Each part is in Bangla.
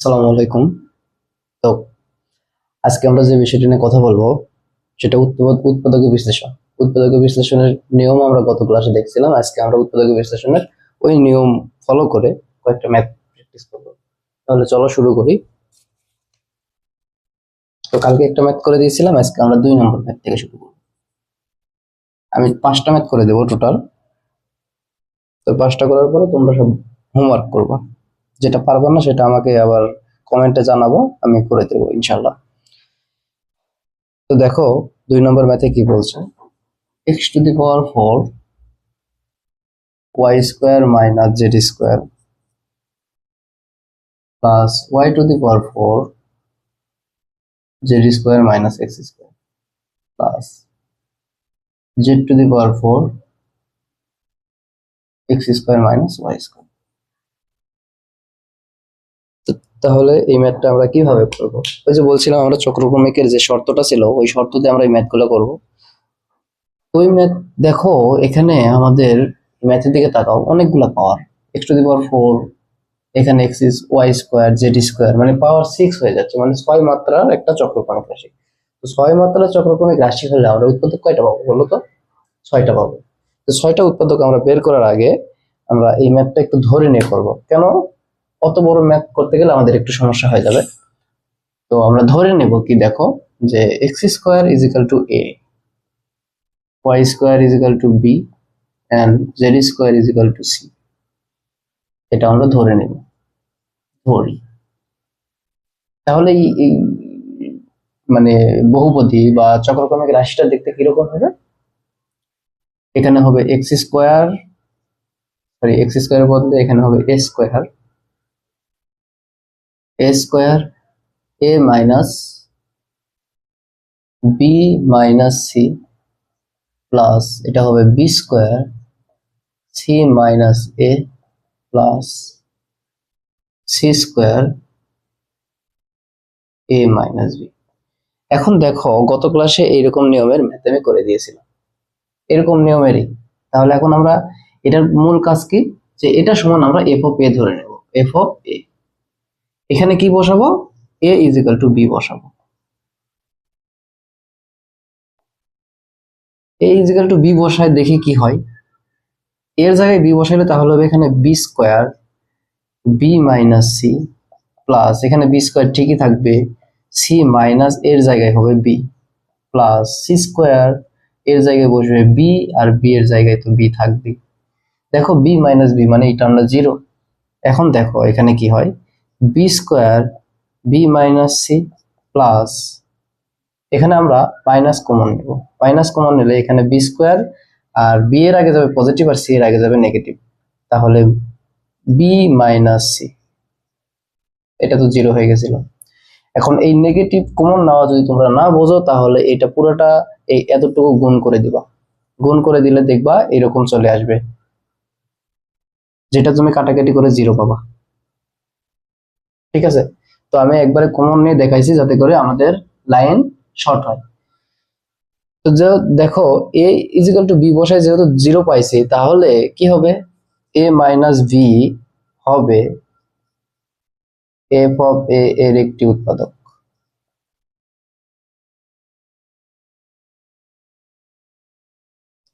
আসসালামু আলাইকুম। তো আজকে আমরা যে বিষয়টি নিয়ে কথা বলব, সেটা উৎপাদক বিশ্লেষণ। উৎপাদক বিশ্লেষণের নিয়ম আমরা গত ক্লাসে দেখছিলাম। আজকে আমরা উৎপাদক বিশ্লেষণের ওই নিয়ম ফলো করে কয়েকটা ম্যাথ প্র্যাকটিস করব। তাহলে চলো শুরু করি। তো কালকে একটা ম্যাথ করে দিয়েছিলাম, আজকে আমরা দুই নম্বর ম্যাথ থেকে শুরু করব। আমি পাঁচটা ম্যাথ করে দেবো টোটাল তো পাঁচটা করার পরে তোমরা সব হোমওয়ার্ক করবা। যেটা পারবে না, সেটা আমাকে আবার কমেন্টে জানাব, আমি করে দেবো ইনশাল্লাহ তো দেখো, দুই নম্বর ম্যাথে কি বলছে? X to the power four y square minus z square plus y to the power four z square minus x square plus z to the power four x square minus y square তাহলে এই ম্যাথটা আমরা কীভাবে করব? ওই যে বলছিলাম আমরা চক্রক্রমিকের যে শর্তটা ছিল, ওই শর্ত দিয়ে আমরা এই ম্যাথগুলো করব। ওই ম্যাথ, দেখো, এখানে আমাদের ম্যাথের দিকে তাকাও, অনেকগুলো power x to the power four এখানে x is y square z square মানে পাওয়ার সিক্স হয়ে যাচ্ছে মানে ছয় মাত্রার একটা চক্রক্রমিক রাশি। তো ছয় মাত্রার চক্রক্রমিক রাশি হলে আমরা উৎপাদক কয়টা পাবো বলো তো? ছয়টা পাবো। তো ছয়টা উৎপাদক আমরা বের করার আগে আমরা এই ম্যাথটা একটু ধরে নিয়ে করব। কেন? অত বড় ম্যাথ করতে গেলে আমাদের একটু সমস্যা হয়ে যাবে। তো আমরা ধরে নেব কি দেখো যে x square is equal to a y square is equal to b and z square is equal to c এটা আমরা ধরে নেব। ধরি। তাহলে এই এই মানে বহুপদী বা চক্রক্রমিক রাশিটা দেখতে কীরকম হবে? এখানে হবে এক্স স্কোয়ার সরি এক্স স্কোয়ারের বদলে এখানে হবে A square a square a minus b minus c plus এটা হবে b square c minus a plus c square a minus b. এখন দেখো, গত ক্লাসে এইরকম নিয়মের ম্যাথ আমি করে দিয়েছিলাম। এরকম নিয়মেরই। তাহলে এখন আমরা, এটার মূল কাজ কি? যে এটা সমান আমরা এফ অফ এ ধরে নেব এফ অফ এ এখানে কি বসাবো? A is equal to B বসাবো। A is equal to B বসায় দেখি কি হয়। এর জায়গায় বি বসাইলে তাহলে হবে এখানে B square B minus C plus এখানে বি স্কোয়ার ঠিকই থাকবে। সি মাইনাস এর জায়গায় হবে বি প্লাস সি স্কোয়ার এর জায়গায় বসবে বি আর বি এর জায়গায় তো বি থাকবে দেখো বি মাইনাস বি মানে এই আমরা জিরো এখন দেখো এখানে কি হয়। B square B minus C plus এখানে আমরা মাইনাস কমন নেব। মাইনাস কমন নিলে এখানে বি স্কোয়ার আর বি এর আগে যাবে পজিটিভ আর সি এর আগে যাবে নেগেটিভ তাহলে বি মাইনাস সি এটা তো জিরো হয়ে গেছিল। এখন এই নেগেটিভ কমন নেওয়া যদি তোমরা না বোঝো, তাহলে এটা পুরোটা এই এতটুকু গুণ করে দিবা। গুণ করে দিলে দেখবা এরকম চলে আসবে। যেটা তুমি কাটাকাটি করে জিরো পাবা। ঠিক আছে? তো আমি একবারে কমন নিয়ে দেখাইছি যাতে করে আমাদের লাইন শর্ট হয়। তো যে দেখো এ ইজিক্যাল টু বি বসায় যেহেতু জিরো পাইছি, তাহলে কি হবে? এ মাইনাস ভি হবে এফ অফ এ এর একটি উৎপাদক।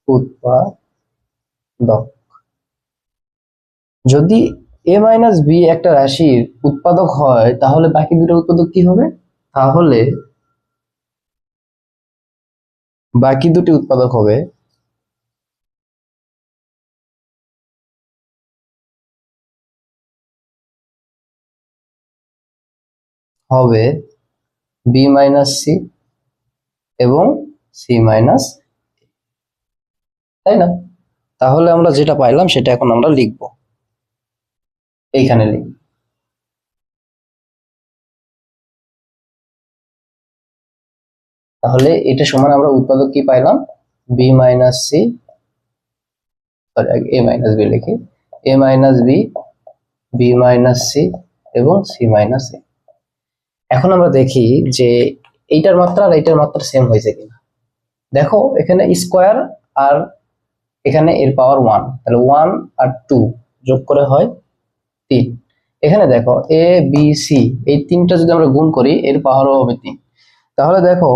উৎপাদক। যদি এ মাইনাস বি একটা রাশির উৎপাদক হয়, তাহলে বাকি দুটো উৎপাদক কি হবে? তাহলে বাকি দুটি উৎপাদক হবে হবে বি মাইনাস সি এবং সি মাইনাস তাই না? তাহলে আমরা যেটা পাইলাম সেটা এখন আমরা লিখব। এইখানে লিখি। তাহলে এটা সমান আমরা উৎপাদক কি পাইলাম? B minus C sorry A minus B লিখি। A minus B B minus C এবং সি মাইনাস এ এখন আমরা দেখি যে এইটার মাত্রা আর এইটার মাত্রা সেম হয়েছে কিনা। দেখো, এখানে স্কোয়ার আর এখানে এর পাওয়ার ওয়ান তাহলে ওয়ান আর টু যোগ করে হয় এখানে দেখো এ বি সি এই তিনটা যদি আমরা গুণ করি, এর পাওয়ারও হবে তিন। তাহলে দেখো,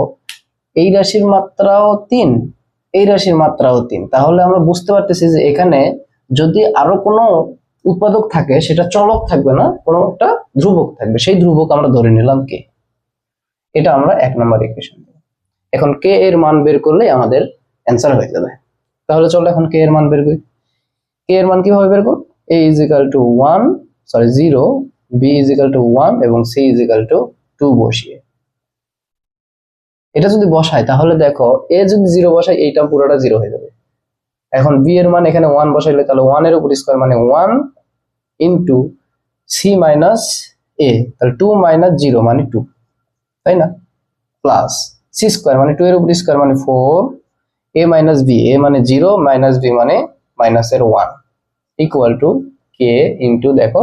এই রাশির মাত্রাও তিন, এই রাশির মাত্রাও তিন। তাহলে আমরা বুঝতে পারতেছি যে এখানে যদি আরও কোনো উৎপাদক থাকে, সেটা চলক থাকবে না, কোনো একটা ধ্রুবক থাকবে। সেই ধ্রুবক আমরা ধরে নিলাম কে এটা আমরা এক নম্বর ইকুয়েশন এখন কে এর মান বের করলে আমাদের অ্যান্সার হয়ে যাবে। তাহলে চলো এখন কে এর মান বের করি। কে এর মান কীভাবে বের করব? A is to one sorry zero B is equal to one এবং C is equal to two বসিয়ে। এটা যদি বসাই তাহলে দেখো এ যদি জিরো বসাই এইটা পুরোটা জিরো হয়ে যাবে। এখন বি এর মান এখানে ওয়ান বসাইলে, তাহলে ওয়ানের উপর স্কোয়ার মানে one into C minus A তাহলে টু মাইনাস জিরো মানে টু তাই না? প্লাস সি স্কোয়ার মানে টু এর উপর স্কোয়ার মানে four A minus B A মানে জিরো মাইনাস বি মানে মাইনাস এর one equal to K into দেখো,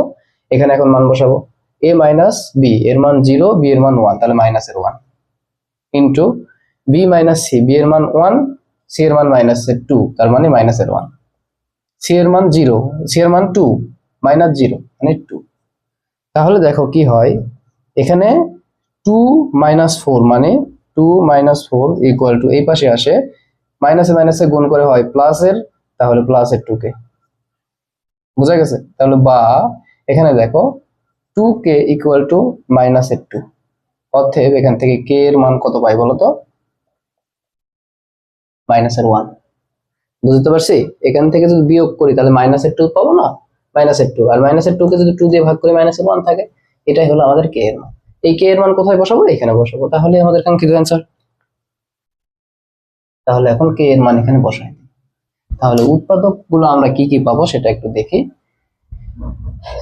এখানে এখন মান বসাবো। এ মাইনাস বি এর মান জিরো বি এর মান ওয়ান তাহলে মাইনাস এর one into B minus C B এর মান ওয়ান সি এর মান মাইনাস এর টু তার মানে মাইনাস এর ওয়ান সি এর মান জিরো সি এর মান টু মাইনাস জিরো মানে টু তাহলে দেখো কি হয়, এখানে টু মাইনাস ফোর মানে two minus four equal to এই পাশে আসে মাইনাসে মাইনাসে গুণ করে হয় প্লাসের তাহলে প্লাসের টু কে। বোঝা গেছে? তাহলে বা, এখানে দেখো two K equal to minus এর টু অতএব এখান থেকে কে এর মান কত পাই বলো তো? মাইনাসের ওয়ান বুঝতে পারছি? এখান থেকে যদি বিয়োগ করি, তাহলে মাইনাস এর টু পাবো না? মাইনাস এর টু আর মাইনাস এর টু কে যদি টু দিয়ে ভাগ করে মাইনাসের ওয়ান থাকে। এটাই হলো আমাদের কে এর মান। এই কে এর মান কোথায় বসাবো? এখানে বসাবো। তাহলে আমাদের কাঙ্ক্ষিত অ্যান্সার তাহলে এখন কে এর মান এখানে বসাই। তাহলে উৎপাদকগুলো আমরা কি কি পাবো সেটা একটু দেখি।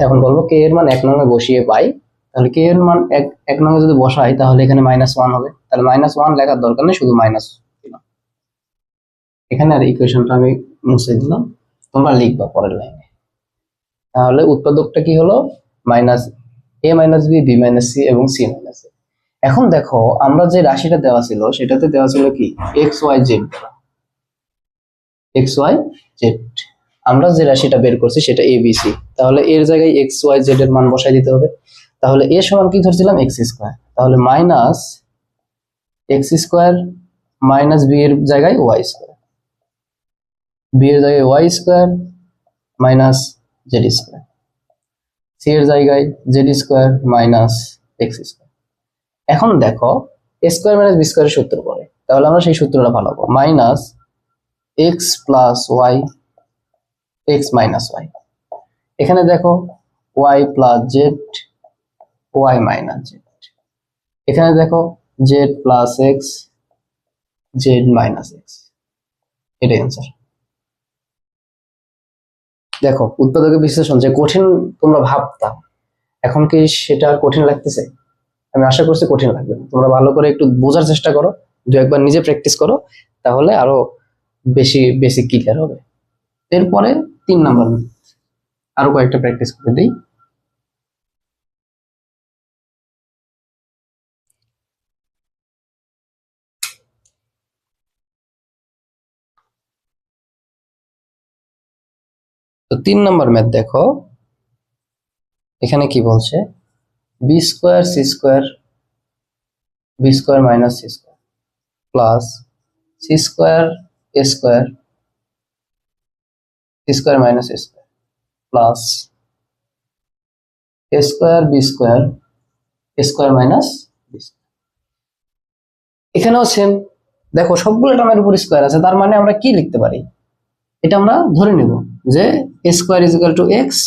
এখন বলব কে এর মান এক নঙ্গে বসিয়ে পাই। তাহলে কে এর মান এক এক নঙ্গে যদি বসাই, তাহলে এখানে মাইনাস ওয়ান হবে। তাহলে মাইনাস ওয়ান লেখার দরকার নেই, শুধু মাইনাস এখানে আর ইকুয়েশনটা আমি মুছে দিলাম। তোমরা লিখবা পরের লাইনে তাহলে উৎপাদকটা কি হলো? Minus A minus B B minus C এবং সি মাইনাস এখন দেখো, আমরা যে রাশিটা দেওয়া ছিল, সেটাতে দেওয়া ছিল কি? X Y Z X Y Z আমরা যে রাশিটা বের করছি, সেটা এ বি সি তাহলে এর জায়গায় এক্স ওয়াই জেড এর মান বসাই দিতে হবে। তাহলে এ সমান কি ধরছিলাম? এক্স স্কোয়ার তাহলে minus X square minus B এর জায়গায় ওয়াই স্কোয়ার বি এর জায়গায় Y square minus Z square C এর জায়গায় Z square minus X square এখন দেখো স্কোয়ার মাইনাস বি স্কোয়ারের সূত্র পড়ে। তাহলে আমরা সেই সূত্রটা ভালো minus X plus Y X minus Y এখানে দেখো Y plus Z Y minus Z এখানে দেখো Z plus X Z minus X এটাই অ্যান্সার দেখো উৎপাদকের বিশ্লেষণ, যে কঠিন তোমরা ভাবতা, এখন কি সেটা কঠিন লাগতেছে? আমি আশা করছি কঠিন লাগবে তোমরা ভালো করে একটু বোঝার চেষ্টা করো, দু একবার নিজে প্র্যাকটিস করো, তাহলে আরও বেশি বেশি ক্লিয়ার হবে। এরপরে তিন নাম্বার আরও কয়েকটা প্র্যাকটিস করে দিই। তো তিন নাম্বার ম্যাথ দেখো। এখানে কি বলছে? B square C square B square minus C square plus C square square square minus square plus square B square square minus B এখানেও সেম দেখো সবগুলো টার্মের উপর স্কোয়ার আছে, তার মানে আমরা কি লিখতে পারি? এটা আমরা ধরে নেব যে A square is equal to X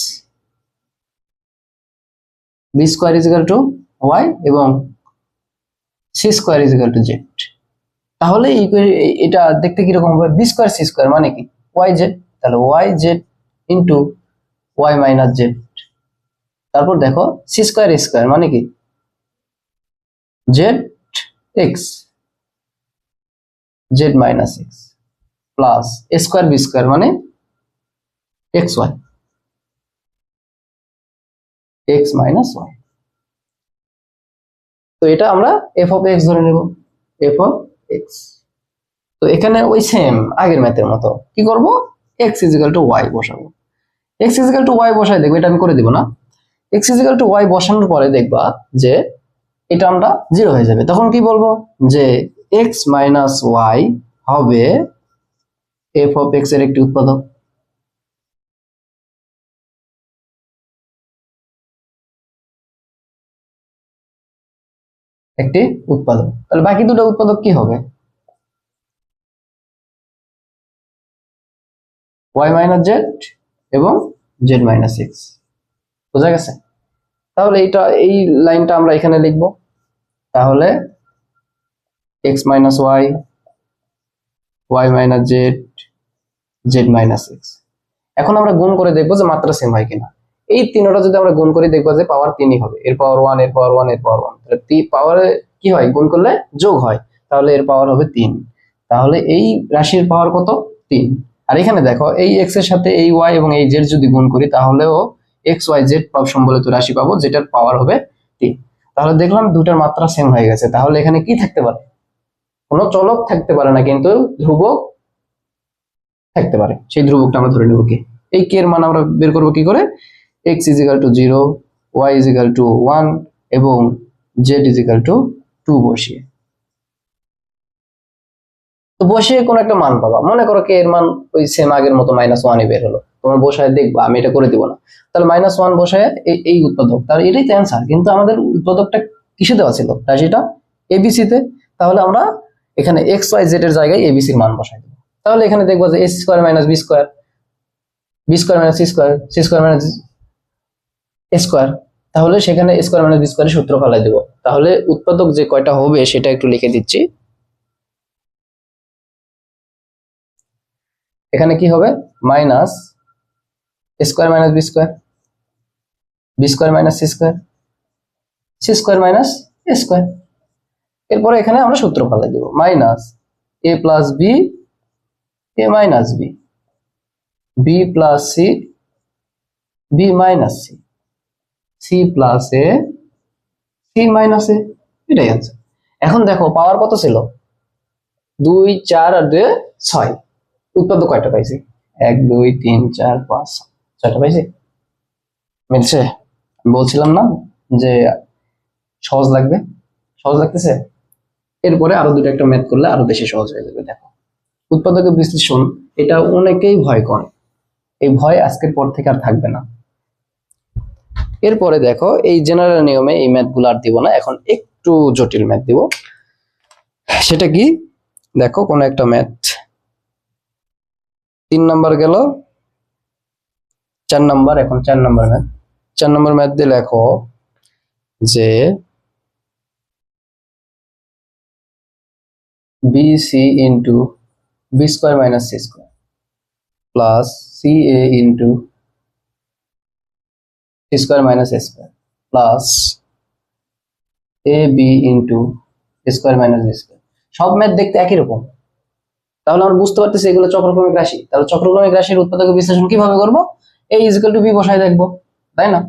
B square is equal to Y এবং C square is equal to Z তাহলে এটা দেখতে কীরকম হবে? বি স্কোয়ার সি স্কোয়ার মানে কি? ওয়াই জেড তাহলে Y Z into Y minus Z তারপর দেখো সি স্কোয়ার স্কোয়ার মানে কি? Z X Z minus X plus A square B square মানে X Y X minus Y তো এটা আমরা এফ অফ এক্স ধরে নেব। এফ অফ এক্স তো এখানে ওই সেম আগের ম্যাথের মতো। কি করব? এক্স ইজিক্যাল টু ওয়াই বসাবো। এক্স ইজিক্যাল টু ওয়াই বসাই দেখব, এটা আমি করে দিব না। এক্স ইজিক্যাল টু ওয়াই বসানোর পরে দেখবা যে এটা আমরা জিরো হয়ে যাবে। তখন কি বলব? যে এক্স মাইনাস ওয়াই হবে এফ অফ এক্সের একটি উৎপাদক। একটি উৎপাদক। তাহলে বাকি দুটো উৎপাদক কি হবে? ওয়াই মাইনাস জেড এবং জেড মাইনাস এক্স বোঝা গেছে? তাহলে এইটা, এই লাইনটা আমরা এখানে লিখব। তাহলে X minus Y Y minus Z Z minus X এখন আমরা গুণ করে দেখব যে মাত্রা সেম হয় কিনা। এই তিনটা যদি আমরা গুণ করি, দেখব যে পাওয়ার তিনই হবে। এর পাওয়ার ওয়ানের পাওয়ার ওয়ানের পাওয়ার ওয়ান পাওয়ারে কি হয়? গুণ করলে যোগ হয়। তাহলে এর পাওয়ার হবে তিন। তাহলে এই রাশির পাওয়ার কত? তিন। আর এখানে দেখো, এই এক্সের সাথে এই ওয়াই এবং এই জেড যদি গুণ করি, তাহলেও এক্স ওয়াই জেড সম্বলিত রাশি পাবো, যেটার পাওয়ার হবে তিন। তাহলে দেখলাম দুটার মাত্রা সেম হয়ে গেছে। তাহলে এখানে কি থাকতে পারে? কোনো চলক থাকতে পারে না, কিন্তু ধ্রুবক থাকতে পারে। সেই ধ্রুবকটা আমরা ধরে নেব কি? এই কে এর মান আমরা বের করব কি করে? X equal to zero Y equal to one এবং জেড ইজিক্যাল টু টু বসিয়ে। তো বসিয়ে কোনো একটা মান পাবা। মনে করো কে এর মান ওই সেম আগের মতো মাইনাস ওয়ানই বের হলো। তোমার বসায় দেখবা, আমি এটা করে দিব না। তাহলে মাইনাস ওয়ান বসায় এই- উৎপাদক। তাহলে এটাই তো অ্যান্সার কিন্তু আমাদের উৎপাদকটা কিসে দেওয়া ছিল? রাশিটা এবিসি তে। তাহলে আমরা এখানে এক্স ওয়াই জেড এর জায়গায় এবিসির মান বসাই দেবো। তাহলে এখানে দেখব যে S square minus B square B square minus C square C square minus square, তাহলে সেখানে স্কোয়ার মাইনাস বি স্কোয়ারের সূত্র ফেলাই দেবো। তাহলে উৎপাদক যে কয়টা হবে সেটা একটু লিখে দিচ্ছি। এখানে কি হবে? Minus square minus B square B square minus C square C square minus A square. এরপরে এখানে আমরা সূত্র ফেলাই দেবো। Minus A plus B, A minus B B plus C, B minus C. C plus A C minus A এটাই আছে এখন দেখো পাওয়ার কত ছিল? দুই, চার আর দুই, ছয়। উৎপাদক কয়টা পাইছি? এক, দুই, তিন, চার, পাঁচ ছয়টা পাইছি? মিলছে? বলছিলাম না যে সহজ লাগবে। সহজ লাগতেছে? এরপরে আরও দুটো একটা ম্যাথ করলে আরও বেশি সহজ হয়ে যাবে, দেখো। উৎপাদকের বিশ্লেষণ, এটা অনেকেই ভয় করে। এই ভয় আজকের পর থেকে আর থাকবে না। এরপরে দেখো, এই জেনারেল নিয়মে এই ম্যাথগুলো আর দিব না, এখন একটু জটিল ম্যাথ দিব। সেটা কি? দেখো, কোন একটা ম্যাথ তিন নাম্বার গেল, চার নাম্বার এখন চার নাম্বার ম্যাথ চার নাম্বার ম্যাথ দিয়ে লেখো যে B C into B square minus C square plus C A into square minus A square plus A B into square minus B square. সব ম্যাথ দেখতে একই রকম। তাহলে আমরা বুঝতে পারতেছি এগুলো চক্রক্রমিক রাশি। তাহলে চক্রক্রমিক রাশির উৎপাদক বিশ্লেষণ কীভাবে করব? এ ইজিক্যাল টু বি বসাই দেখব, তাই না?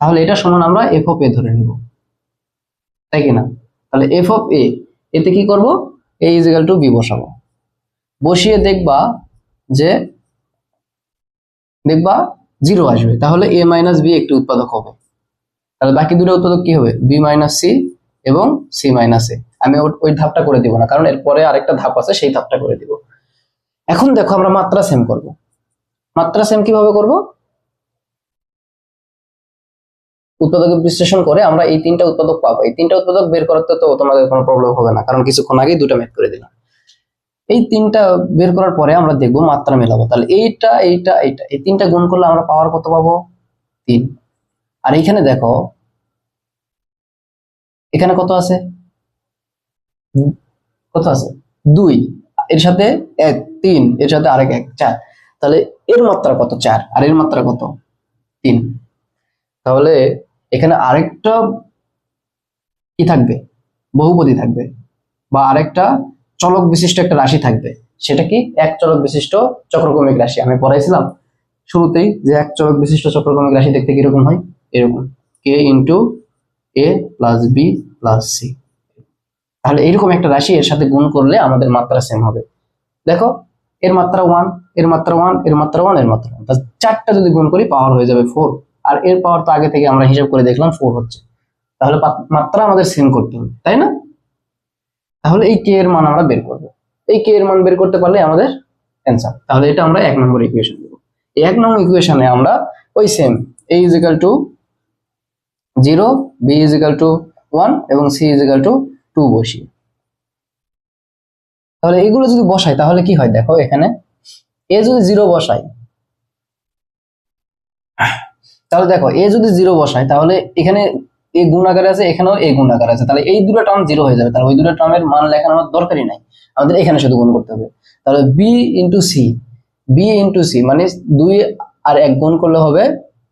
তাহলে এটা সমান আমরা এফ অফ এ ধরে নিব। তাই কি না তাহলে এফ অফ এ এতে কি করব? এ ইজিক্যাল টু বি বসাবো। বসিয়ে দেখবা যে, দেখবা জিরো আসবে। তাহলে এ মাইনাস বি একটি উৎপাদক হবে। তাহলে বাকি দুটো উৎপাদক কি হবে? বি মাইনাস সি এবং সি মাইনাস এ আমি ওই- ধাপটা করে দিব না, কারণ এরপরে আরেকটা ধাপ আছে, সেই ধাপটা করে দিব। এখন দেখো আমরা মাত্রা সেম করব। মাত্রা সেম কীভাবে করব? উৎপাদক বিশ্লেষণ করে আমরা এই তিনটা উৎপাদক পাবো। এই তিনটা উৎপাদক বের করতে তো তোমাদের কোনো প্রবলেম হবে না, কারণ কিছুক্ষণ আগেই দুটো ম্যাথ করে দিলাম। এই তিনটা বের করার পরে আমরা দেখব মাত্রা মেলাবো। তাহলে এইটা এইটা এইটা, এই তিনটা গুণ করলে আমরা পাওয়ার কত পাবো? তিন। আর এইখানে দেখো, এখানে কত আছে? কত আছে? দুই। এর সাথে এক, তিন। এর সাথে আরেক এক, চার। তাহলে এর মাত্রা কত? চার। আর এর মাত্রা কত? তিন। তাহলে এখানে আরেকটা কি থাকবে? বহুপদী থাকবে। বা আরেকটা চলক বিশিষ্ট একটা রাশি থাকবে। সেটা কি? এক চলক বিশিষ্ট চক্রক্রমিক রাশি। আমি পড়াইছিলাম শুরুতেই যে এক চলক বিশিষ্ট চক্রক্রমিক রাশি দেখতে কীরকম হয়? এরকম। K into A plus B plus C তাহলে এরকম একটা রাশি এর সাথে গুণ করলে আমাদের মাত্রা সেম হবে। দেখো, এর মাত্রা ওয়ানের মাত্রা ওয়ানের মাত্রা ওয়ানের মাত্রা ওয়ান চারটা যদি গুণ করি পাওয়ার হয়ে যাবে ফোর আর এর পাওয়ার তো আগে থেকে আমরা হিসাব করে দেখলাম ফোর হচ্ছে। তাহলে মাত্রা আমাদের সেম করতে হবে, তাই না? তাহলে এই কে এর মান আমরা বের করব। এই কে এর মান বের করতে পারলে আমাদের অ্যান্সার তাহলে এটা আমরা এক নম্বর ইকুয়েশন দেবো। এক নম্বর ইকুয়েশনে আমরা ওই same A is to zero B is to one এবং সি ইজ টু টু বসি তাহলে এগুলো যদি বসাই, তাহলে কি হয় দেখো এখানে এ যদি জিরো বসাই, তাহলে দেখো এ যদি জিরো বসাই, তাহলে এখানে এ গুণ আকারে আছে, এখানেও এ গুণ আকারে আছে। তাহলে এই দুটো টার্ম জিরো হয়ে যাবে। তাহলে ওই দুটো টার্মের মান লেখার আমার দরকারই নাই। আমাদের এখানে শুধু গুণ করতে হবে। তাহলে B into C B into C মানে দুই আর এক গুণ করলে হবে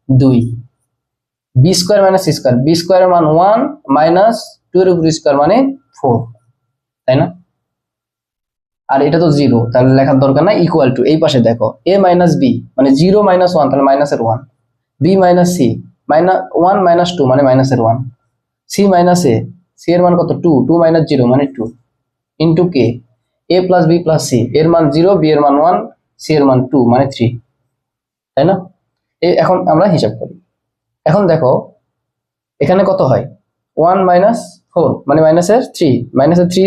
দুই। B square minus C square B স্কোয়ারের মান ওয়ান মাইনাস টু এর উপর স্কোয়ার মানে ফোর তাই না? আর এটা তো জিরো তাহলে লেখার দরকার নাই। ইকুয়াল টু এই পাশে দেখো। এ মাইনাস বি মানে জিরো মাইনাস ওয়ান তাহলে মাইনাসের one B minus C minus one minus two মানে মাইনাসের one C minus A C এর মান কত? টু টু মাইনাস জিরো মানে two into K A plus B plus C এর মান জিরো বি এর মান ওয়ান সি এর মান টু মানে থ্রি তাই না? এখন আমরা হিসাব করি। এখন দেখো, এখানে কত হয়? ওয়ান মাইনাস ফোর মানে মাইনাসের থ্রি মাইনাসের থ্রি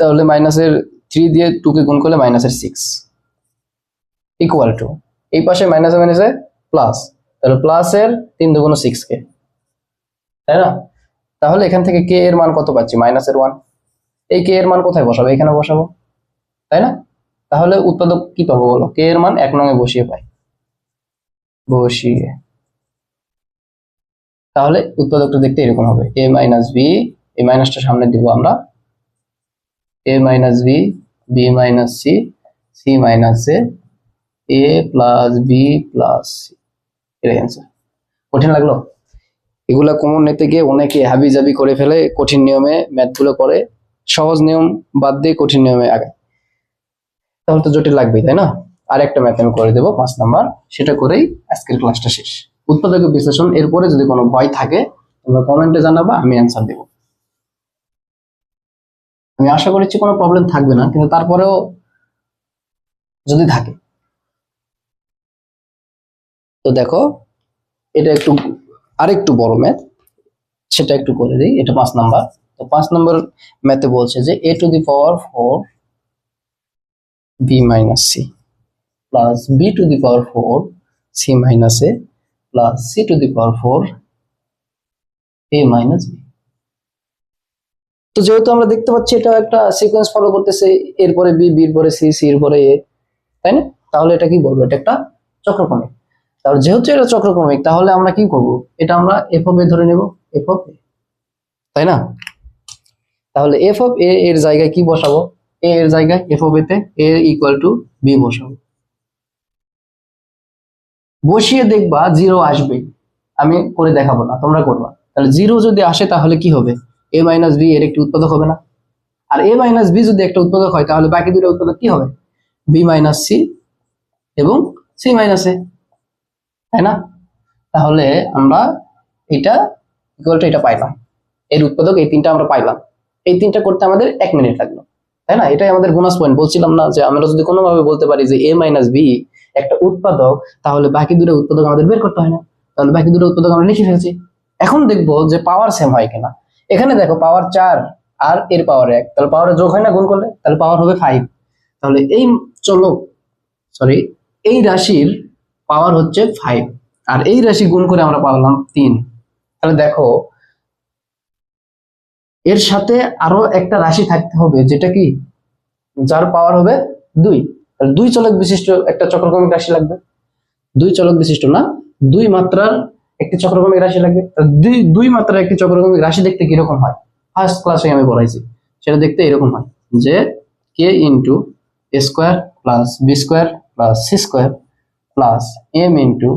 তাহলে মাইনাসের থ্রি দিয়ে টুকে গুণ করলে মাইনাসের সিক্স ইকুয়াল টু এই পাশে মাইনাসে মাইনাসে প্লাস তাহলে প্লাসের তিন দুগুণ সিক্স কে, তাই না? তাহলে এখান থেকে কে এর মান কত পাচ্ছি? মাইনাসের ওয়ান এই কে এর মান কোথায় বসাবো? এখানে বসাবো, তাই না? তাহলে উৎপাদক কি পাবো বলো? কে এর মান এক নঙে বসিয়ে পাই। বসিয়ে। তাহলে উৎপাদকটা দেখতে এরকম হবে। এ মাইনাস বি এই মাইনাসটা সামনে দিব আমরা। A minus B B minus C C minus A plus B plus C এটাই অ্যান্সার কঠিন লাগল? এগুলা কমন নিতে গিয়ে অনেকে হাবি জাবি করে ফেলে কঠিন নিয়মে ম্যাথগুলো করে সহজ নিয়ম বাদ দিয়ে কঠিন নিয়মে আগে তাহলে তো জটিল লাগবেই তাই না? আর একটা ম্যাথ আমি করে দেবো পাঁচ নাম্বার। সেটা করেই আজকের ক্লাসটা শেষ। উৎপাদক বিশ্লেষণ এরপরে যদি কোনো ভয় থাকে তোমরা কমেন্টে জানাবা আমি অ্যান্সার দেবো। আমি আশা করছি কোনো প্রবলেম থাকবে না কিন্তু তারপরেও যদি থাকে তো দেখো, এটা একটু আরেকটু বড় ম্যাথ সেটা একটু করে দিই, এটা পাঁচ নাম্বার। তো পাঁচ নম্বর ম্যাথে বলছে যে A to the power four B minus C plus B to the power four C minus A plus C to the power four A minus B তো যেহেতু আমরা দেখতে পাচ্ছি এটা একটা সিকোয়েন্স ফলো করতেছে, এরপরে বি বির পরে সি সি এর পরে এ তাই না? তাহলে এটা কি বলব? এটা একটা চক্রক্রমিক তাহলে যেহেতু এটা চক্রক্রমিক, তাহলে আমরা কি করব? এটা আমরা এফ অফ এ ধরে নেব। এফ অফ এ তাই না? তাহলে এফ অফ এ এর জায়গায় কি বসাবো? এ এর জায়গায় এফ অফ এতে এ ইকুয়াল টু বি বসাবো। বসিয়ে দেখবা জিরো আসবে। আমি করে দেখাবো না, তোমরা করবা। তাহলে জিরো যদি আসে, তাহলে কি হবে? এ মাইনাস বি এর একটি উৎপাদক হবে না। আর এ মাইনাস বি যদি একটা উৎপাদক হয়, তাহলে বাকি দুটো উৎপাদক কি হবে? বি মাইনাস সি এবং সি মাইনাস এ তাই না? তাহলে আমরা এটা ইকুয়াল টু এটা পাইলাম। এর উৎপাদক এই তিনটা আমরা পাইলাম। এই তিনটা করতে আমাদের এক মিনিট লাগল। তাই না? এটাই আমাদের বোনাস পয়েন্ট বলছিলাম না যে আমরা যদি কোনোভাবে বলতে পারি যে এ মাইনাস বি একটা উৎপাদক, তাহলে বাকি দুটো উৎপাদক আমাদের বের করতে হয় না। তাহলে বাকি দুটো উৎপাদক আমরা লিখে ফেলছি। এখন দেখব যে পাওয়ার সেম হয় কিনা। এখানে দেখো পাওয়ার চার আর এর পাওয়ার এক। তাহলে পাওয়ারে যোগ হয় না, গুণ করলে? তাহলে পাওয়ার হবে ফাইভ তাহলে এই চলো সরি এই রাশির পাওয়ার হচ্ছে ফাইভ আর এই রাশি গুণ করে আমরা পাবলাম তিন। তাহলে দেখো, এর সাথে আরও একটা রাশি থাকতে হবে, যেটা কি? যার পাওয়ার হবে দুই। দুই চলক বিশিষ্ট একটা চক্রক্রমিক রাশি লাগবে। দুই চলক বিশিষ্ট না, দুই মাত্রার একটি চক্রক্রমিক রাশি লাগবে। দুই দুই মাত্রার একটি চক্রক্রমিক রাশি দেখতে কীরকম হয়? ফার্স্ট ক্লাসে আমি বলাইছি। সেটা দেখতে এরকম হয় যে K into A square plus B square plus C square plus M into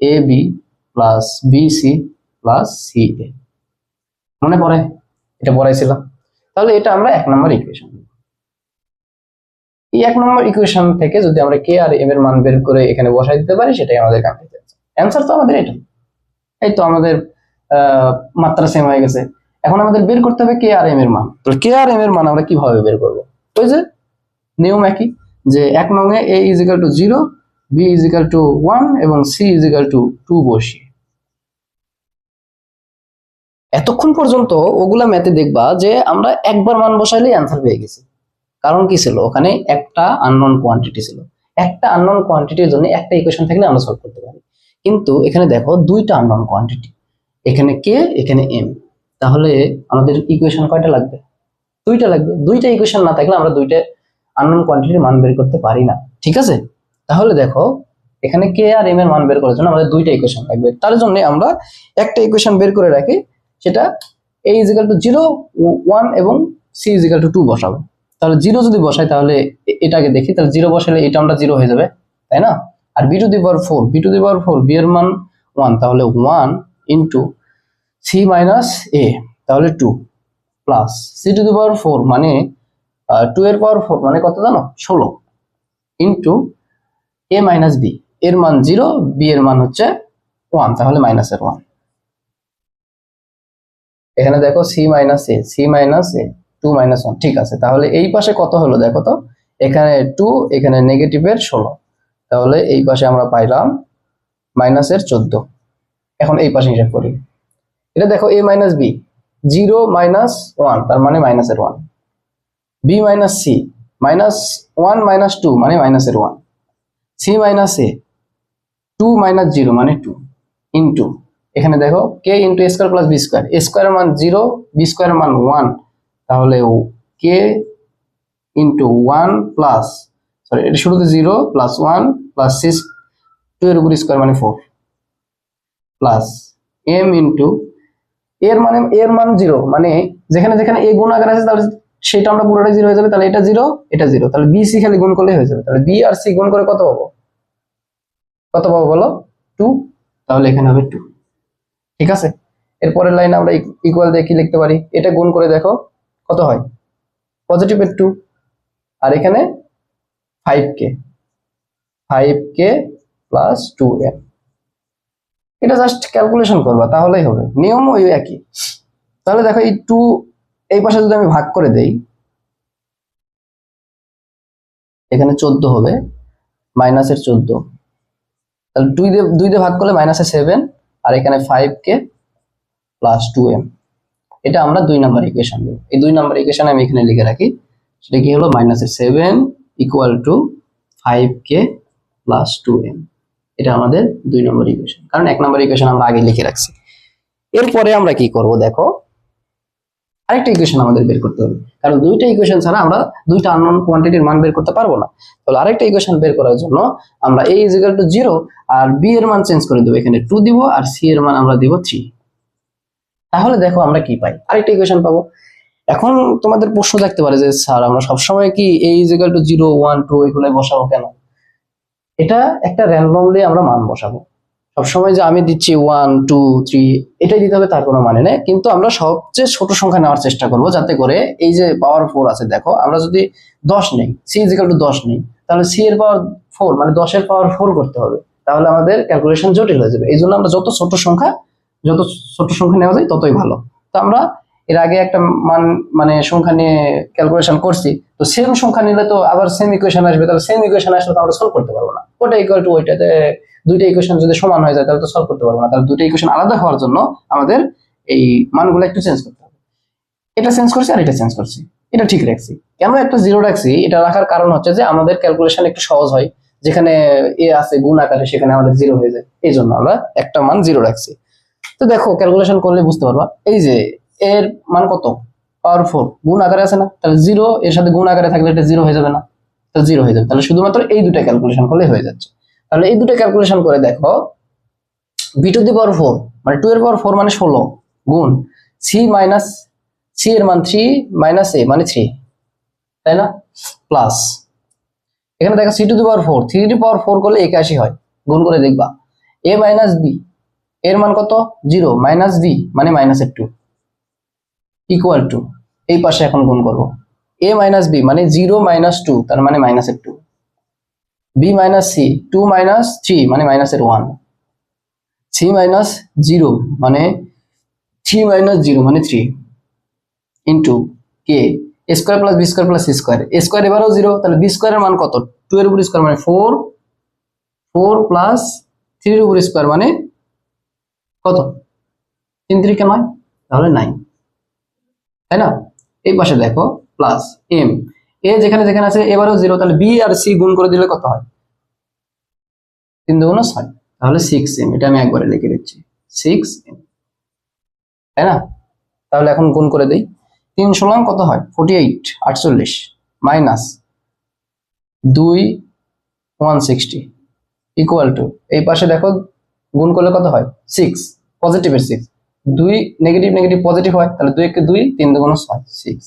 A B plus B C plus C A মনে পড়ে? এটা পড়াইছিলাম। তাহলে এটা আমরা এক নম্বর ইকুয়েশন এই এক নম্বর ইকুয়েশন থেকে যদি আমরা কে আর এম এর মান বের করে এখানে বসাই দিতে পারি, সেটাই আমাদের কাঙ্ক্ষিত অ্যান্সার তো আমাদের এটা এই তো আমাদের মাত্রা সেম হয়ে গেছে। এখন আমাদের বের করতে হবে কে আর এম এর মান। তো কে আর এম এর মান আমরা কীভাবে বের করব? ওই যে, নিয়ম একই, যে এক নঙে A equal to zero B is equal to one এবং সি ইজিক্যাল টু টু বসিয়ে এতক্ষণ পর্যন্ত ওগুলা ম্যাথে দেখবা যে আমরা একবার মান বসাইলেই অ্যান্সার পেয়ে গেছি। কারণ কি ছিল? ওখানে একটা আননোন কোয়ান্টিটি ছিল। একটা আননোন কোয়ান্টিটির জন্য একটা ইকুয়েশন থাকলে আমরা সলভ করতে পারি। কিন্তু এখানে দেখো দুইটা আননোন কোয়ান্টিটি এখানে কে এখানে এম তাহলে আমাদের ইকুয়েশন কয়টা লাগবে? দুইটা লাগবে। দুইটা ইকুয়েশন না থাকলে আমরা দুইটা আননোন কোয়ান্টিটির মান বের করতে পারি না। ঠিক আছে? তাহলে দেখো, এখানে কে আর এম এর মান বের করার জন্য আমাদের দুইটা ইকুয়েশন লাগবে তার জন্য আমরা একটা ইকুয়েশন বের করে রাখি, সেটা A equal to zero one এবং সি ইজিক্যাল টু টু বসাবো। তাহলে জিরো যদি বসাই, তাহলে এটাকে দেখি, তাহলে জিরো বসালে এটা আমরা জিরো হয়ে যাবে, তাই না? আর B to the power four B to the power four B এর মান ওয়ান তাহলে one into C minus A তাহলে two plus C to the power four মানে টু এর পাওয়ার ফোর মানে কত জানো? ষোলো ইন্টু এ মাইনাস বি এর মান জিরো বি এর মান হচ্ছে ওয়ান তাহলে মাইনাসের ওয়ান এখানে দেখো C minus A C minus A two minus one ঠিক আছে। তাহলে এই পাশে কত হলো দেখো তো? এখানে টু এখানে নেগেটিভের ষোলো। তাহলে এই পাশে আমরা পাইলাম মাইনাসের চোদ্দ। এখন এই পাশে হিসাব করি। এটা দেখো A minus B zero minus one তার মানে মাইনাসের one B minus C minus one minus two মানে মাইনাসের one C minus A two minus zero মানে টু ইন্টু এখানে দেখো K into square plus B square A স্কোয়ারের মান জিরো বি স্কোয়ারের মান ওয়ান তাহলে K into one plus sorry এটা শুরুতে zero plus one plus six two এর উপর স্কোয়ার মানে ফোর প্লাস এম ইন্টু এর মানে এর মান জিরো মানে যেখানে যেখানে এ গুণ আকার আছে তাহলে সেটা আমরা পুরোটাই জিরো হয়ে যাবে, তাহলে এটা জিরো এটা জিরো তাহলে বি সি খালি গুণ করলে হয়ে যাবে, তাহলে বি আর সি গুণ করে কত পাবো? কত পাবো বলো? টু তাহলে এখানে হবে টু ঠিক আছে? এরপরের লাইন আমরা ইকুয়াল দিয়ে কি লিখতে পারি? এটা গুণ করে দেখো, কত হয়? পজিটিভ এর টু আর এখানে five K five K plus two M এটা জাস্ট ক্যালকুলেশন করবা, তাহলেই হবে। নিয়ম ওই একই। তাহলে দেখো এই টু এই পাশে যদি আমি ভাগ করে দেই, এখানে চোদ্দ হবে মাইনাসের চোদ্দ। তাহলে দুই দিয়ে দুই দিয়ে ভাগ করলে মাইনাসে সেভেন আর এখানে five K plus two M এটা আমরা দুই নাম্বার ইকুয়েশন দেবো। এই দুই নাম্বার ইকুয়েশন আমি এখানে লিখে রাখি। সেটা কি হলো? মাইনাসের seven equal to five K plus two M এটা আমাদের দুই নম্বর ইকুয়েশন কারণ এক নম্বর ইকুয়েশন আমরা আগে লিখে রাখছি। এরপরে আমরা কি করব? দেখো আরেকটা ইকুয়েশন আমাদের বের করতে হবে। কারণ দুইটা ইকুয়েশন ছাড়া আমরা দুইটা আননোন কোয়ান্টিটির মান বের করতে পারব না। তাহলে আরেকটা ইকুয়েশন বের করার জন্য আমরা a ইজ টু জিরো আর b এর মান চেঞ্জ করে দেবো। এখানে টু দিব আর c এর মান আমরা দিব থ্রি তাহলে দেখো আমরা কি পাই? আরেকটা ইকুয়েশন পাবো। এখন তোমাদের প্রশ্ন থাকতে পারে যে, স্যার, আমরা সবসময় কি a is to zero one two এগুলাই বসাবো কেন? এটা একটা র্যান্ডমলি আমরা মান বসাবো। সবসময় যে আমি দিচ্ছি ওয়ান টু থ্রি এটাই দিতে হবে, তার কোনো মানে নেই। কিন্তু আমরা সবচেয়ে ছোট সংখ্যা নেওয়ার চেষ্টা করব যাতে করে এই যে পাওয়ার ফোর আছে, দেখো, আমরা যদি দশ নেই সি ইজিক্যাল টু দশ নেই, তাহলে সি এর পাওয়ার ফোর মানে দশের পাওয়ার ফোর করতে হবে। তাহলে আমাদের ক্যালকুলেশন জটিল হয়ে যাবে। এই জন্য আমরা যত ছোট সংখ্যা, যত ছোট সংখ্যা নেওয়া যায়, ততই ভালো। তো আমরা এর আগে একটা মান মানে সংখ্যা নিয়ে ক্যালকুলেশন করছি তো সেম সংখ্যা নিলে তো আবার সেম ইকুয়েশন আসবে, তাহলে সেম ইকুয়েশন আসলে তো আমরা সলভ করতে পারব না। ওটা ইকুয়াল টু ওইটাতে দুইটা ইকুয়েশন যদি সমান হয়ে যায়, তাহলে তো সলভ করতে পারব না। তাহলে দুইটা ইকুয়েশন আলাদা হওয়ার জন্য আমাদের এই মানগুলো একটু চেঞ্জ করতে হবে। এটা চেঞ্জ করছি আর এটা চেঞ্জ করছি। এটা ঠিক রাখছি। কেন একটা জিরো রাখছি? এটা রাখার কারণ হচ্ছে যে আমাদের ক্যালকুলেশন একটু সহজ হয়। যেখানে এ আছে গুণ আকারে সেখানে আমাদের জিরো হয়ে যায়। এই জন্য আমরা একটা মান জিরো রাখছি। তো দেখো ক্যালকুলেশন করলে বুঝতে পারবা, এই যে এর মান কত? পাওয়ার ফোর গুণ আকারে আছে না, তাহলে জিরো এর সাথে গুণ আকারে থাকলে এটা জিরো হয়ে যাবে না। তো জিরো হয়ে যাবে। তাহলে শুধুমাত্র এই দুটা ক্যালকুলেশন করলে হয়ে যাচ্ছে। তাহলে এই দুটো ক্যালকুলেশন করে দেখো B to the power four মানে টু এর পাওয়ার ফোর মানে ষোলো, গুণ সি মাইনাস সি এর মান থ্রি মাইনাস এ মানে থ্রি তাই না? প্লাস এখানে দেখো C to the power four three two power four করলে একাশি হয়, গুণ করে দেখবা। এ মাইনাস বি এর মান কত? জিরো মাইনাস বি মানে মাইনাস এর টু ইকুয়াল টু এই পাশে এখন গুণ করব। এ মাইনাস বি মানে জিরো মাইনাস টু তার মানে মাইনাসের two B minus C two minus three মানে মাইনাসের ওয়ান সি মাইনাস জিরো মানে থ্রি মাইনাস জিরো মানে three into K square plus B square plus C square square এবারও জিরো তাহলে বি স্কোয়ারের মান কত? টু এর উপর স্কোয়ার মানে ফোর ফোর প্লাস থ্রির উপর স্কোয়ার মানে কত? তিন তিরিকে নয়, তাহলে নাইন তাই না? এই পাশে দেখো প্লাস এম এ যেখানে যেখানে আছে, এবারেও জিরো তাহলে বি আর সি গুণ করে দিলে কত হয়? তিন দুগুণ ছয়। তাহলে সিক্স এম এটা আমি একবারে লিখে দিচ্ছি। সিক্স এম তাই না? তাহলে এখন গুণ করে দিই। তিন ষোলো কত হয়? ফোর্টি এইট আটচল্লিশ মাইনাস দুই ওয়ান সিক্সটি ইকুয়াল টু এই পাশে দেখো, গুণ করলে কত হয়? সিক্স পজিটিভের সিক্স দুই নেগেটিভ নেগেটিভ পজিটিভ হয়, তাহলে দুই একে দুই তিন দুগুণ ছয় সিক্স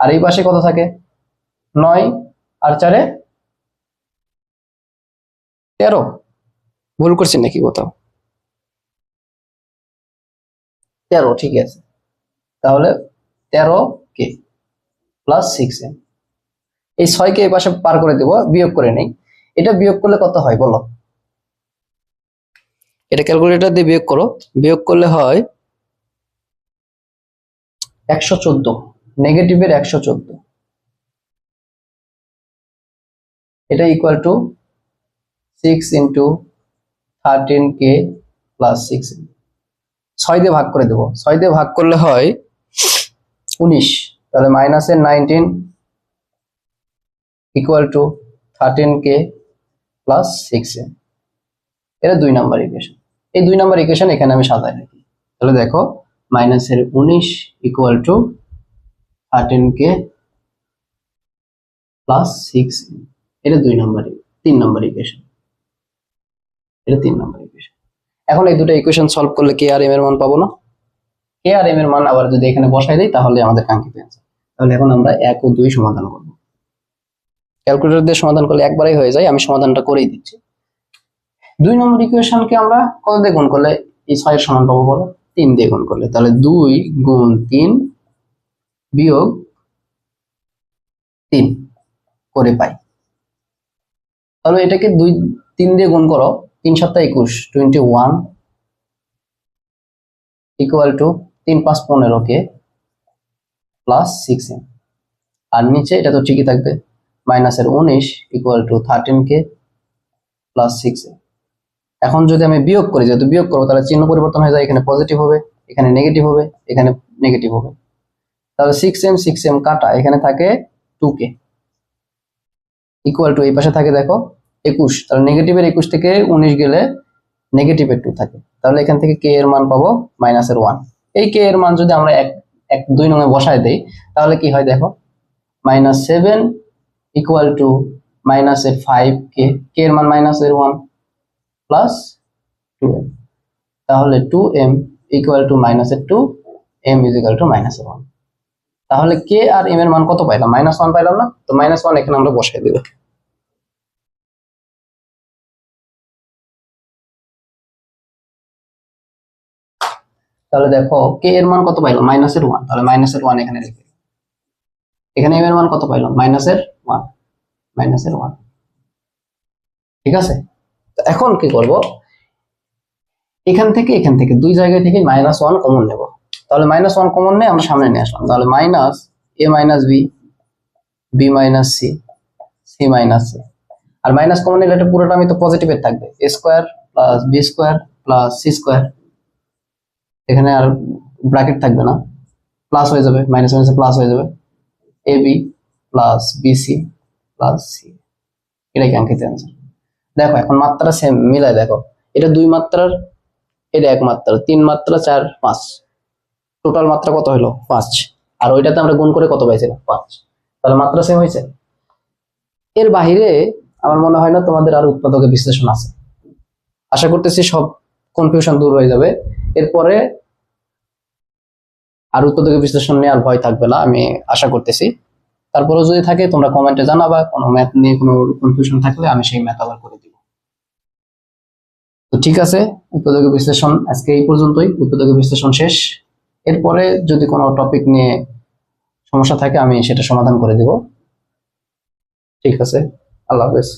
আর এই পাশে কত থাকে? নয় আর চারে তেরো। ভুল করছি নাকি কোথাও? তেরো, ঠিক আছে। তাহলে তেরো কে? প্লাস সিক্স এম এই ছয়কে এই পাশে পার করে দেবো, বিয়োগ করে নেই। এটা বিয়োগ করলে কত হয় বলো? এটা ক্যালকুলেটর দিয়ে বিয়োগ করো। বিয়োগ করলে হয় একশো চোদ্দ। নেগেটিভের একশো চোদ্দ। এটা equal to six into thirteen K plus six ছয় দিয়ে ভাগ করে দেবো। ছয় দিয়ে ভাগ করলে হয় উনিশ। তাহলে মাইনাসের nineteen equal to thirteen K plus six এটা দুই নাম্বার ইকুয়েশন এই দুই নাম্বার ইকুয়েশন এখানে আমি সাজাই রাখি। তাহলে দেখো মাইনাসের উনিশ equal to thirteen K plus six এটা দুই নাম্বার তিন নাম্বার ইকুয়েশন তিন নাম্বার ইকুয়েশন এখন এই দুটো ইকুয়েশন সলভ করলে কে আর এম এর মান পাবো না। কে আর এম এর মান আবার যদি এখানে বসাই দিই, তাহলে আমাদের কাঙ্ক্ষিত অ্যান্সার তাহলে এখন আমরা এক ও দুই সমাধান করব। ক্যালকুলেটর দিয়ে সমাধান করলে একবারেই হয়ে যায়, আমি সমাধানটা করেই দিচ্ছি। দুই নম্বর ইকুয়েশনকে আমরা কত দিয়ে গুণ করলে এই ছয়ের সমান পাবো বলো? তিন দিয়ে গুণ করলে, তাহলে দুই গুণ তিন বিয়োগ তিন করে পাই। তাহলে এটাকে দুই, তিন দিয়ে গুণ করো, তিন সপ্তাহ একুশ টোয়েন্টি ওয়ান ইকুয়াল টু তিন পাঁচ পনেরো কে প্লাস সিক্স আর নিচে এটা তো ঠিকই থাকবে মাইনাসের উনিশ equal to thirteen K plus six এখন যদি আমি বিয়োগ করি, যেহেতু বিয়োগ করব, তাহলে চিহ্ন পরিবর্তন হয়ে যায়, এখানে পজিটিভ হবে, এখানে নেগেটিভ হবে, এখানে নেগেটিভ হবে। তাহলে সিক্স এম সিক্স এম কাটা, এখানে থাকে টু কে ইকুয়াল টু এই পাশে থাকে, দেখো, একুশ। তাহলে নেগেটিভের একুশ থেকে উনিশ গেলে নেগেটিভের টু থাকে। তাহলে এখান থেকে কে এর মান পাবো মাইনাসের ওয়ান এই কে এর মান যদি আমরা এক এক, দুই নঙে বসায় দেই, তাহলে কি হয়, দেখো মাইনাস সেভেন ইকুয়াল টু মাইনাসের ফাইভ কে কে এর মান মাইনাসের ওয়ান প্লাস টু তাহলে টু এম ইকুয়াল টু মাইনাসের two M is equal to মাইনাসের ওয়ান তাহলে কে আর এম এর মান কত পাইলাম? মাইনাস ওয়ান পাইলাম না? তো মাইনাস ওয়ান এখানে আমরা বসাই দেবো। তাহলে দেখো কে এর মান কত পাইলাম? মাইনাসের ওয়ান তাহলে মাইনাসের ওয়ান এখানে লিখে। এখানে এম এর মান কত পাইলাম? মাইনাসের ওয়ান মাইনাসের ওয়ান ঠিক আছে? এখন কি করব? এখান থেকে এখান থেকে, দুই জায়গা থেকে মাইনাস ওয়ান কমন নেব। তাহলে মাইনাস ওয়ান কমন নিয়ে আমরা সামনে নিয়ে আসলাম। তাহলে minus A minus B B minus C C minus C R minus common নিলে এটা পুরোটা আমি তো পজিটিভের থাকবে। A square plus B square plus C square এখানে আর ব্র্যাকেট থাকবে না। প্লাস হয়ে যাবে। মাইনাস মাইনাসে প্লাস হয়ে যাবে। A B plus BC plus C এটাই কাঙ্ক্ষিত অ্যান্সার দেখো, এখন মাত্রা সেম মিলাই দেখো। এটা দুই মাত্রার, এটা এক মাত্রা তিন মাত্রা, চার, পাঁচ। টোটাল মাত্রা কত হলো? পাঁচ। আর ওইটাতে আমরা গুণ করে কত পাইছিলাম? পাঁচ। তাহলে মাত্রা সেম হয়েছে? এর বাহিরে আমার মনে হয় না তোমাদের আর উৎপাদকের বিশ্লেষণ আছে। আশা করতেছি সব কনফিউশন দূর হয়ে যাবে। এরপরে আর উৎপাদকের বিশ্লেষণ নিয়ে আর ভয় থাকবে না, আমি আশা করতেছি। তারপরেও যদি থাকে, তোমরা কমেন্টে জানাবা, কোনো ম্যাথ নিয়ে কোনো কনফিউশন থাকলে আমি সেই ম্যাথ আবার করে দিব। তো ঠিক আছে উৎপাদকের বিশ্লেষণ আজকে এই পর্যন্তই উৎপাদক বিশ্লেষণ শেষ। এরপরে যদি কোনো টপিক নিয়ে সমস্যা থাকে, আমি সেটা সমাধান করে দেব। ঠিক আছে, আল্লাহ হাফেজ।